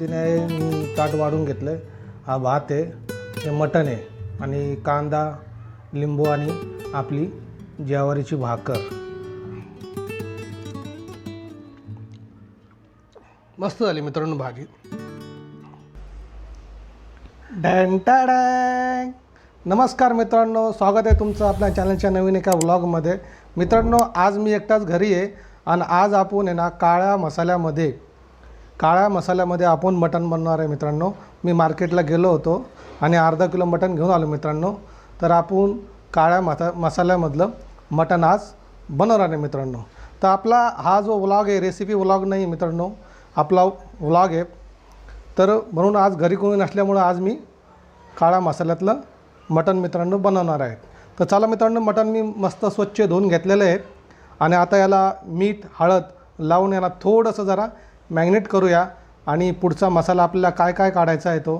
पद्धतीने मी ताट वाढून घेतलं आहे हा भात आहे हे मटण आहे आणि कांदा लिंबू आणि आपली ज्वारीची भाकर. मस्त झाली मित्रांनो भाजी. डॅन नमस्कार मित्रांनो स्वागत आहे तुमचं आपल्या चॅनलच्या नवीन एका व्लॉगमध्ये. मित्रांनो आज मी एकटाच घरी आहे आणि आज आपण आहे ना काळ्या मसाल्यामध्ये काळ्या मसाल्यामध्ये आपण मटण बनवणार आहे मित्रांनो. मी मार्केटला गेलो होतो आणि अर्धा किलो मटण घेऊन आलो मित्रांनो. तर आपण काळ्या मसा मसाल्यामधलं मटण आज बनवणार आहे मित्रांनो. तर आपला हा जो व्लॉग आहे रेसिपी व्लॉग नाही मित्रांनो आपला व्लॉग आहे. तर म्हणून आज घरी कोणी नसल्यामुळं आज मी काळा मसाल्यातलं मटण मित्रांनो बनवणार आहे. तर चला मित्रांनो मटण मी मस्त स्वच्छ धुवून घेतलेलं आहे. आणि आता याला मीठ हळद लावून याला थोडंसं जरा मॅग्नेट करूया आणि पुढचा मसाला आपल्याला काय काय काढायचा आहे तो.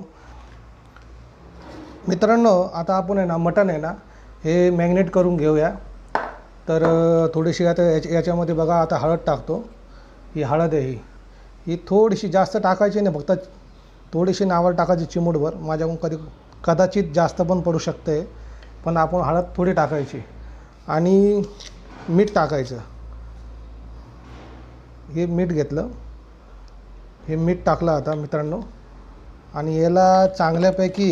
मित्रांनो आता आपण आहे ना मटण आहे ना हे मॅग्नेट करून घेऊया. तर थोडीशी आता याच्या याच्यामध्ये बघा आता हळद टाकतो. ही हळद आहे ही. ही थोडीशी जास्त टाकायची नाही फक्त थोडीशी नावं टाकायची चिमूटभर. माझ्याकडून कधी कदाचित जास्त पण पडू शकते पण आपण हळद थोडी टाकायची. आणि मीठ टाकायचं. हे मीठ घेतलं. हे मीठ टाकलं आता मित्रांनो. आणि याला चांगल्यापैकी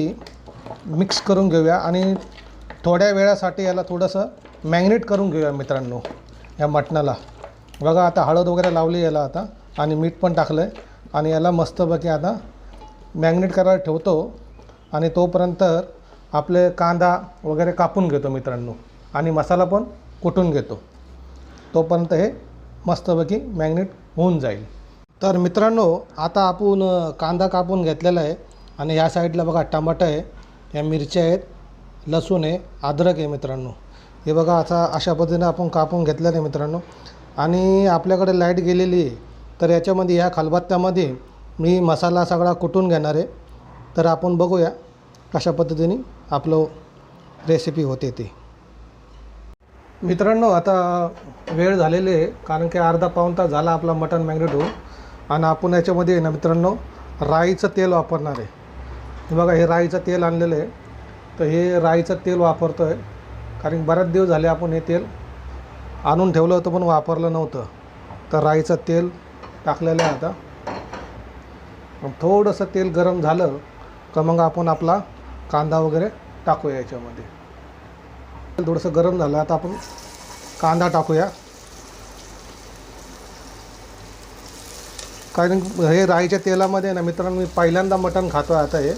मिक्स करून घेऊया आणि थोड्या वेळासाठी याला थोडंसं मॅग्नेट करून घेऊया मित्रांनो या मटणाला. बघा आता हळद वगैरे लावली याला आता आणि मीठ पण टाकलं आहे आणि याला मस्तपैकी आता मॅग्नेट करायला ठेवतो. आणि तोपर्यंत आपले कांदा वगैरे कापून घेतो मित्रांनो. आणि मसाला पण कुटून घेतो. तोपर्यंत हे मस्तपैकी मॅग्नेट होऊन जाईल. तर मित्रांनो आता आपण कांदा कापून घेतलेला आहे आणि या साईडला बघा टमाटर आहे या मिरच्या आहेत लसूण आहे अद्रक आहे मित्रांनो. हे बघा आता अशा पद्धतीने आपण कापून घेतलेलं आहे मित्रांनो. आणि आपल्याकडे लाइट गेलेली आहे तर याच्यामध्ये ह्या खलबत्त्यामध्ये मी मसाला सगळा कुटून घेणार आहे. तर आपण बघूया कशा पद्धतीने आपलं रेसिपी होते ते. मित्रांनो आता वेळ झालेली आहे कारण की अर्धा पाऊण तास झाला आपला मटण मॅग्नेट होऊन. आणि आपण याच्यामध्ये ना मित्रांनो राईचं तेल वापरणार आहे. बघा हे राईचं तेल आणलेलं आहे. तर हे राईचं तेल वापरतो आहे कारण बऱ्याच दिवस झाले आपण हे तेल आणून ठेवलं होतं पण वापरलं नव्हतं. तर राईचं तेल टाकलेलं आहे आता. थोडंसं तेल गरम झालं का मग आपण आपला कांदा वगैरे टाकूया याच्यामध्ये. थोडंसं गरम झालं आता आपण कांदा टाकूया. कारण हे राईच्या तेलामध्ये ना मित्रांनो मी पहिल्यांदा मटण खातो आहे आता हे.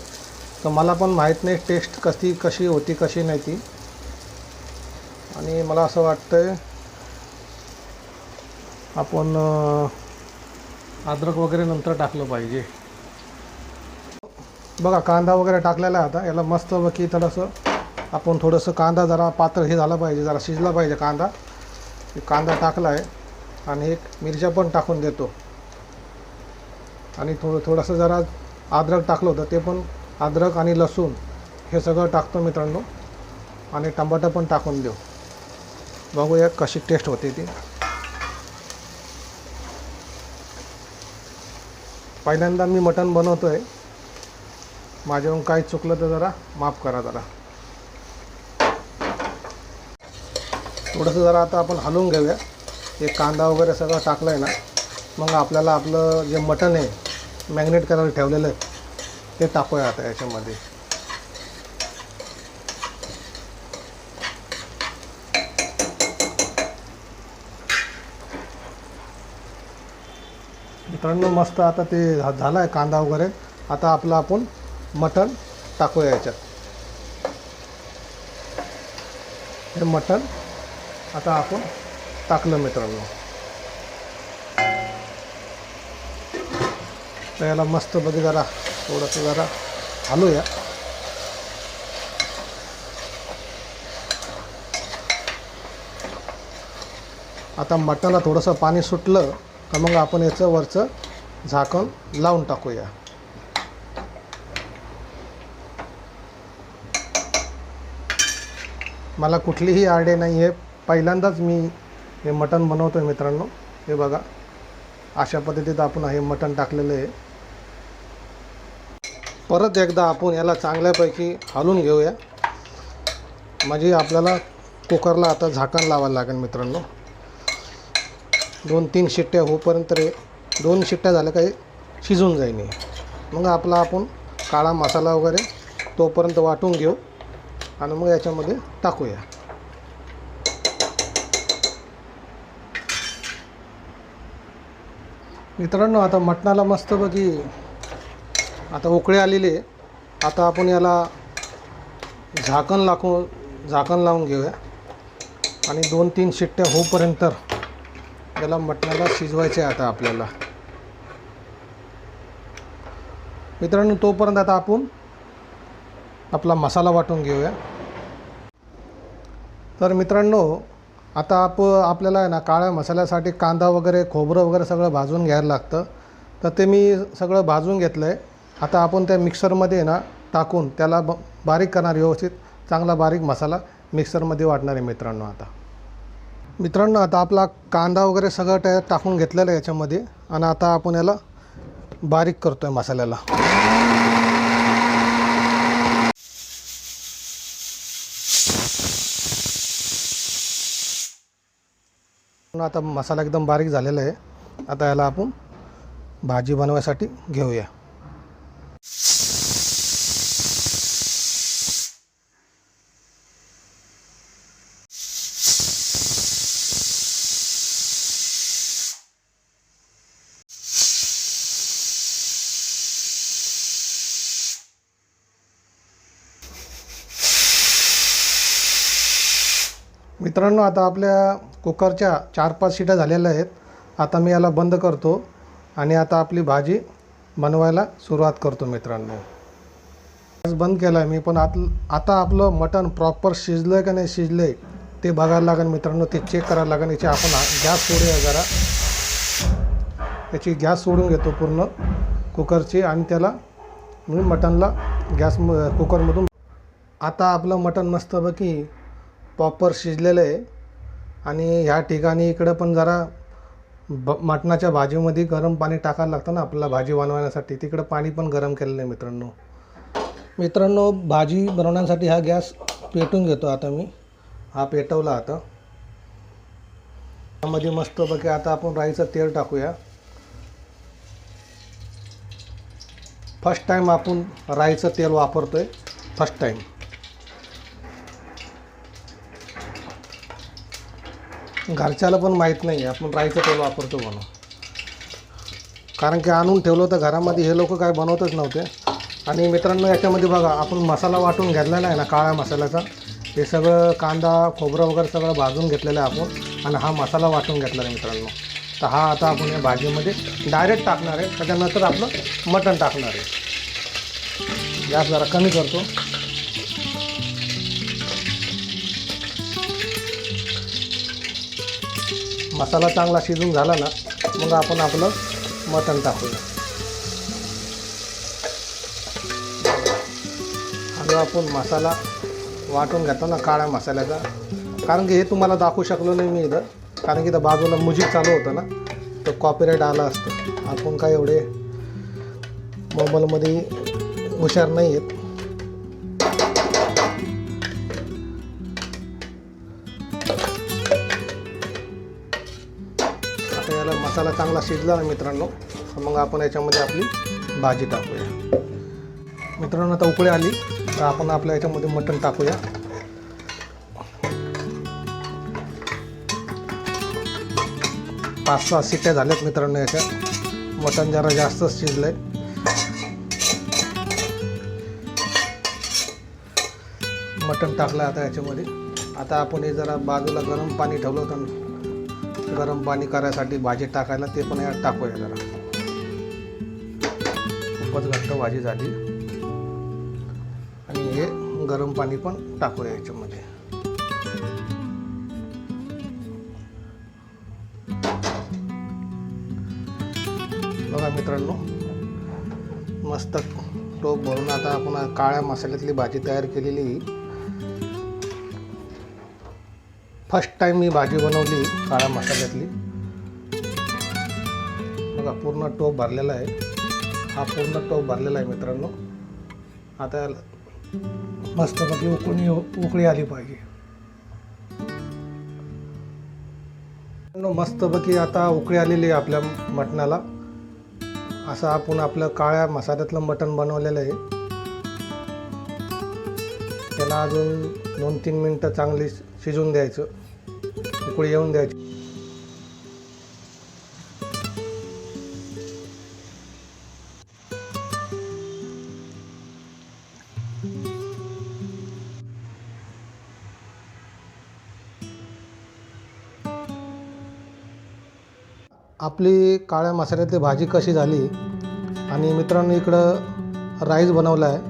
तर मला पण माहीत नाही टेस्ट कशी कशी होती कशी नाही ती. आणि मला असं वाटतं आपण अद्रक वगैरे नंतर टाकलं पाहिजे. बघा कांदा वगैरे टाकलेला आहे आता. याला मस्त की थोडंसं आपण थोडंसं कांदा जरा पातळ हे झाला पाहिजे जरा शिजला पाहिजे कांदा. हे कांदा टाकला आहे. आणि एक मिरच्या पण टाकून देतो. आणि थोडं थोडंसं जरा अद्रक टाकलं होतं ते पण अद्रक आणि लसूण हे सगळं टाकतो मित्रांनो. आणि टमाटर पण टाकून देऊ. बघूया कशी टेस्ट होते ती. पहिल्यांदा मी मटण बनवतो आहे माझ्याहून काही चुकलं तर जरा माफ करा जरा. थोडंसं जरा आता आपण हलवून घेऊया. एक कांदा वगैरे सगळं टाकलं आहे ना मग आपल्याला आपलं जे मटण आहे मॅग्नेट करायला ठेवलेलं आहे. ते टाकूया आता याच्यामध्ये. मित्रांनो मस्त आता ते झालं आहे कांदा वगैरे. आता आपलं आपण मटण टाकूया याच्यात. हे मटण आता आपण टाकलं मित्रांनो. तर याला मस्त बघी जरा थोडंसं जरा हलूया. आता मटणाला थोडंसं पाणी सुटलं तर मग आपण याचं वरचं झाकण लावून टाकूया. मला कुठलीही आयडिया नाही आहे पहिल्यांदाच मी हे मटण बनवतो आहे मित्रांनो. हे बघा अशा पद्धतीत आपण हे मटण टाकलेलं आहे. परत एकदा आपण याला चांगल्यापैकी हलून घेऊया. म्हणजे आपल्याला कुकरला आता झाकण लावायला लागेल मित्रांनो. दोन तीन शिट्ट्या होईपर्यंत रे दोन शिट्ट्या झाल्या काही शिजून जाईन मग आपला आपण काळा मसाला वगैरे तोपर्यंत वाटून घेऊ आणि मग याच्यामध्ये टाकूया. मित्रांनो आता मटणाला मस्तपैकी आता उकळे आलेली आहे. आता आपण याला झाकण लावून झाकण लावून घेऊया. आणि दोन तीन शिट्ट्या होईपर्यंत याला मटणाला शिजवायचे आहे आता आपल्याला. मित्रांनो तोपर्यंत आता आपण आपला मसाला वाटून घेऊया. तर मित्रांनो आता आप आपल्याला आहे ना काळ्या मसाल्यासाठी कांदा वगैरे खोबरं वगैरे सगळं भाजून घ्यायला लागतं. तर ते मी सगळं भाजून घेतलं आहे आता आपण त्या मिक्सरमध्ये ना टाकून त्याला ब बारीक करणार व्यवस्थित चांगला बारीक मसाला मिक्सरमध्ये वाटणार आहे मित्रांनो आता. मित्रांनो आता आपला कांदा वगैरे सगळं त्याच्यात टाकून घेतलेलं आहे याच्यामध्ये आणि आता आपण याला बारीक करतो आहे मसाल्याला. पण आता मसाला एकदम बारीक झालेला आहे. आता याला आपण भाजी बनवायसाठी घेऊया. मित्रांनो आता आपल्या कुकरच्या चार पाच शिट्या झालेल्या आहेत. आता मी याला बंद करतो आणि आता आपली भाजी बनवायला सुरुवात करतो मित्रांनो. गॅस बंद केला आहे मी पण आत आता आपलं मटण प्रॉपर शिजलं आहे का नाही शिजलं आहे ते बघायला लागेल मित्रांनो ते चेक करायला लागेल. याची आपण गॅस सोडूया जरा. याची गॅस सोडून घेतो पूर्ण कुकरची आणि त्याला मी मटणला गॅस कुकरमधून आता आपलं मटण मस्तपैकी प्रॉपर शिजलेलं आहे. आणि ह्या ठिकाणी इकडं पण जरा ब मटणाच्या भाजीमध्ये गरम पाणी टाकायला लागतं ना आपल्याला भाजी बनवण्यासाठी. तिकडं पाणी पण गरम केलेलं आहे मित्रांनो. मित्रांनो भाजी बनवण्यासाठी हा गॅस पेटून घेतो आता मी. हा पेटवला आता. त्यामध्ये मस्तपैकी आता आपण राईचं तेल टाकूया. फर्स्ट टाईम आपण राईचं तेल वापरतो आहे फर्स्ट टाईम घरच्याला पण माहीत नाही आपण राईचं तेल वापरतो म्हणून. कारण की आणून ठेवलं होतं घरामध्ये हे लोक काय बनवतच नव्हते. आणि मित्रांनो याच्यामध्ये बघा आपण मसाला वाटून घेतलेला आहे ना काळ्या मसाल्याचा. हे सगळं कांदा खोबरं वगैरे सगळं भाजून घेतलेलं आहे आपण. आणि हा मसाला वाटून घेतलेला आहे मित्रांनो. तर हा आता आपण या भाजीमध्ये डायरेक्ट टाकणार आहे. त्याच्यानंतर आपलं मटण टाकणार आहे. गॅस जरा कमी करतो. मसाला चांगला शिजून झाला ना मग आपण आपलं मटण टाकूया. आणि आपण मसाला वाटून घेतो ना काळ्या मसाल्याचा. कारण की हे तुम्हाला दाखवू शकलो नाही मी इथं. कारण की इथं बाजूला म्युझिक चालू होतं ना तर कॉपीराईट आला असतं. आपण काय एवढे मोबाईलमध्ये हुशार नाही आहेत मसाला चांगला शिजला ना मित्रांनो मग आपण याच्यामध्ये आपली भाजी टाकूया. मित्रांनो आता उकळी आली तर आपण आपल्या याच्यामध्ये मटण टाकूया. पाच सहा सिट्ट्या झाल्यात मित्रांनो याच्या. मटण जरा जास्तच शिजलंय. मटण टाकलं आता याच्यामध्ये. आता आपण हे जरा बाजूला गरम पाणी ठेवलं होतं. गरम पाणी करायसाठी भाजी टाकायला ते पण यात टाकूया जरा. खूपच घट्ट भाजी झाली. आणि हे गरम पाणी पण टाकूया याच्यामध्ये. बघा मित्रांनो मस्त टोप भरून आता आपण काळ्या मसाल्यातली भाजी तयार केलेली फर्स्ट टाईम मी भाजी बनवली काळ्या मसाल्यातली. बघा पूर्ण टोप भरलेला आहे. हा पूर्ण टोप भरलेला आहे मित्रांनो. आता याला मस्तपैकी उकळी उकळी आली पाहिजे. मस्तपैकी आता उकळी आलेली आहे आपल्या मटणाला. असं आपण आपलं काळ्या मसाल्यातलं मटण बनवलेलं आहे. त्याला अजून दोन तीन मिनटं चांगली शिजून द्यायचं. उकळी येऊन द्यायची. आपली काळ्या मसाल्यातली भाजी कशी झाली? आणि मित्रांनो इकडं राईस बनवला आहे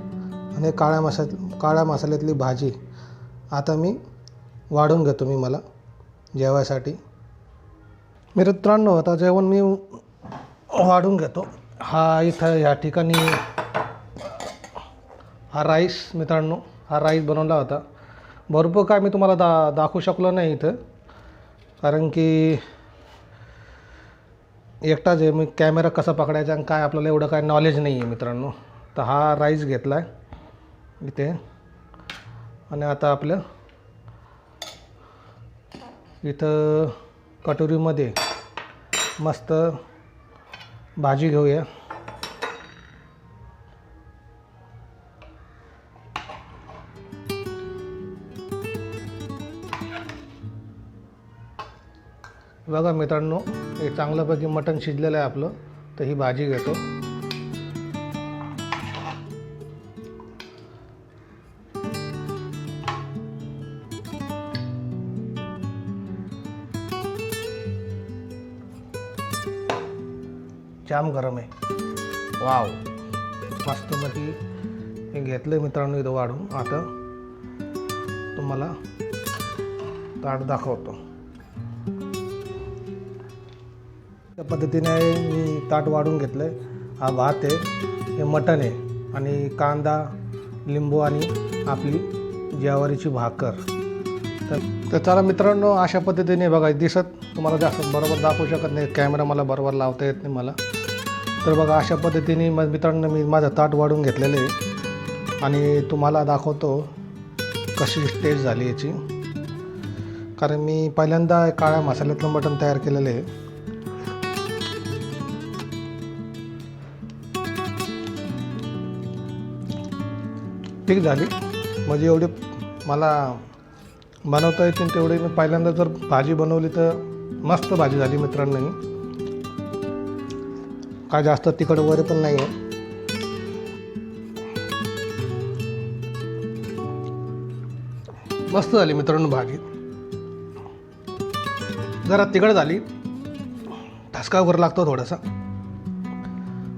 आणि काळ्या मसा काळ्या मसाल्यातली भाजी आता मी वाढून घेतो मी मला जेवायसाठी. मित्रांनो आता जेवण मी वाढून घेतो. हा इथं ह्या ठिकाणी हा राईस मित्रांनो हा राईस बनवला होता. भरपूर काय मी तुम्हाला दा दाखवू शकलो नाही इथं. कारण की एकटाच आहे मी कॅमेरा कसा पकडायचा आणि काय आपल्याला एवढं काय नॉलेज नाही आहे मित्रांनो. तर हा राईस घेतला आहे इथे. आणि आता आपलं इथं कटोरीमध्ये मस्त भाजी घेऊया. बघा मित्रांनो हे चांगल्यापैकी मटण शिजलेलं आहे आपलं तर ही भाजी घेतो. जाम गरम आहे. वाव. मस्तपैकी हे घेतलं आहे मित्रांनो इथं वाढून. आता तुम्हाला ताट दाखवतो. त्या पद्धतीने मी ताट वाढून घेतलं आहे हा भात आहे हे मटण आहे आणि कांदा लिंबू आणि आपली ज्वारीची भाकर. तर तर चला मित्रांनो अशा पद्धतीने बघा दिसत तुम्हाला जास्त बरोबर दाखवू शकत नाही. कॅमेरा मला बरोबर लावता येत नाही मला. तर बघा अशा पद्धतीने मग मित्रांनो मी माझं ताट वाढून घेतलेलं आहे. आणि तुम्हाला दाखवतो कशी स्टेज झाली याची. कारण मी पहिल्यांदा काळ्या मसाल्यातलं मटण तयार केलेलं आहे. ठीक झाली. म्हणजे एवढी मला बनवता येतील तेवढी मी पहिल्यांदा जर भाजी बनवली तर मस्त भाजी झाली मित्रांनी काय जास्त तिखट वगैरे पण नाही आहे मस्त झाली मित्रांनो भाजी. जरा तिखट झाली. ठसका वगैरे लागतो थोडासा.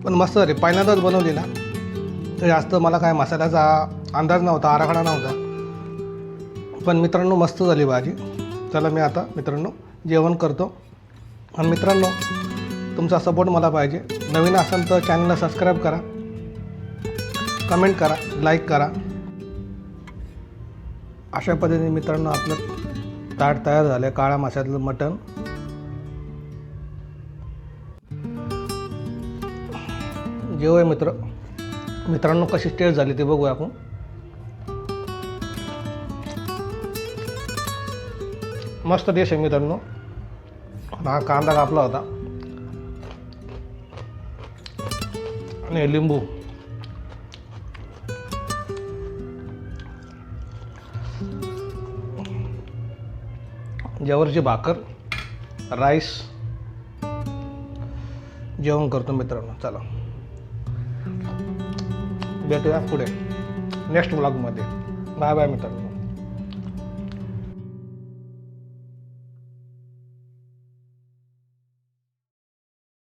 पण मस्त झाली. पहिल्यांदाच बनवली ना तर जास्त मला काय मसाल्याचा अंदाज नव्हता आराखडा नव्हता. पण मित्रांनो मस्त झाली भाजी. चला मी आता मित्रांनो जेवण करतो. आणि मित्रांनो तुमचा सपोर्ट मला पाहिजे. नवीन असाल तर चॅनलला सबस्क्राईब करा. कमेंट करा लाईक करा. अशा पद्धतीने मित्रांनो आपलं ताट तयार झालं आहे काळ्या माशातलं मटण. जेवूया मित्र. मित्रांनो कशी टेस्ट झाली ते बघूया आपण. मस्त डिश आहे मित्रांनो. हा कांदा कापला होता. नाही लिंबू ज्वारीची भाकर राईस जेवण करतो मित्रांनो चला भेटूया पुढे नेक्स्ट ब्लॉगमध्ये बाय बाय मित्रांनो